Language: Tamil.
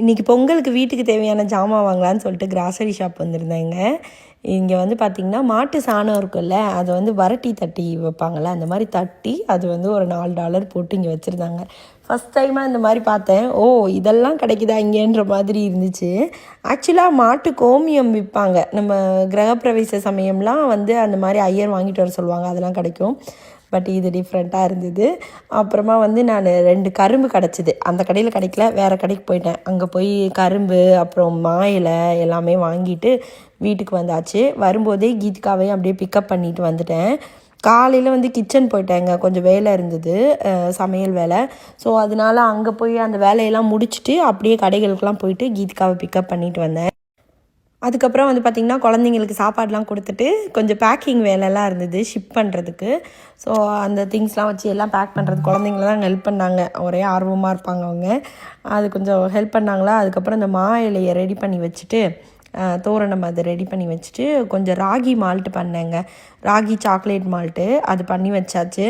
இன்றைக்கி பொங்கலுக்கு வீட்டுக்கு தேவையான ஜாமான் வாங்கலான்னு சொல்லிட்டு கிராசரி ஷாப் வந்திருந்தேங்க. இங்கே வந்து பார்த்திங்கன்னா மாட்டு சாணம் இருக்குல்ல அதை வந்து வரட்டி தட்டி வைப்பாங்கள்ல அந்த மாதிரி தட்டி அது வந்து ஒரு நாலு டாலர் போட்டு இங்கே வச்சுருந்தாங்க. ஃபஸ்ட் டைமாக இந்த மாதிரி பார்த்தேன். ஓ இதெல்லாம் கிடைக்குதா இங்கேன்ற மாதிரி இருந்துச்சு. ஆக்சுவலாக மாட்டு கோமியம் விற்பாங்க. நம்ம கிரகப்பிரவேச சமயம்லாம் வந்து அந்த மாதிரி ஐயர் வாங்கிட்டு வர சொல்லுவாங்க அதெல்லாம் கிடைக்கும். பட் இது டிஃப்ரெண்ட்டாக இருந்தது. அப்புறமா வந்து நான் ரெண்டு கரும்பு கிடச்சிது. அந்த கடையில் கிடைக்கல வேறு கடைக்கு போயிட்டேன். அங்கே போய் கரும்பு அப்புறம் மா இலை எல்லாமே வாங்கிட்டு வீட்டுக்கு வந்தாச்சு. வரும்போதே கீதிகாவையும் அப்படியே பிக்கப் பண்ணிட்டு வந்துட்டேன். காலையில் வந்து கிச்சன் போயிட்டேங்க. கொஞ்சம் வேலை இருந்தது சமையல் வேலை. ஸோ அதனால அங்கே போய் அந்த வேலையெல்லாம் முடிச்சுட்டு அப்படியே கடைகளுக்கெல்லாம் போயிட்டு கீதிகாவை பிக்கப் பண்ணிட்டு வந்தேன். அதுக்கப்புறம் வந்து பார்த்திங்கன்னா குழந்தைங்களுக்கு சாப்பாடுலாம் கொடுத்துட்டு கொஞ்சம் பேக்கிங் வேலைலாம் இருந்தது ஷிப் பண்ணுறதுக்கு ஸோ அந்த திங்ஸ்லாம் வச்சு எல்லாம் பேக் பண்ணுறது குழந்தைங்களாம் ஹெல்ப் பண்ணாங்க. ஒரே ஆர்வமாக இருப்பாங்க அவங்க. அது கொஞ்சம் ஹெல்ப் பண்ணாங்களா? அதுக்கப்புறம் இந்த மா இலையை ரெடி பண்ணி வச்சுட்டு தோரணம் அதை ரெடி பண்ணி வச்சுட்டு கொஞ்சம் ராகி மால்ட்டு பண்ணேங்க. ராகி சாக்லேட் மால்ட்டு அது பண்ணி வச்சாச்சு.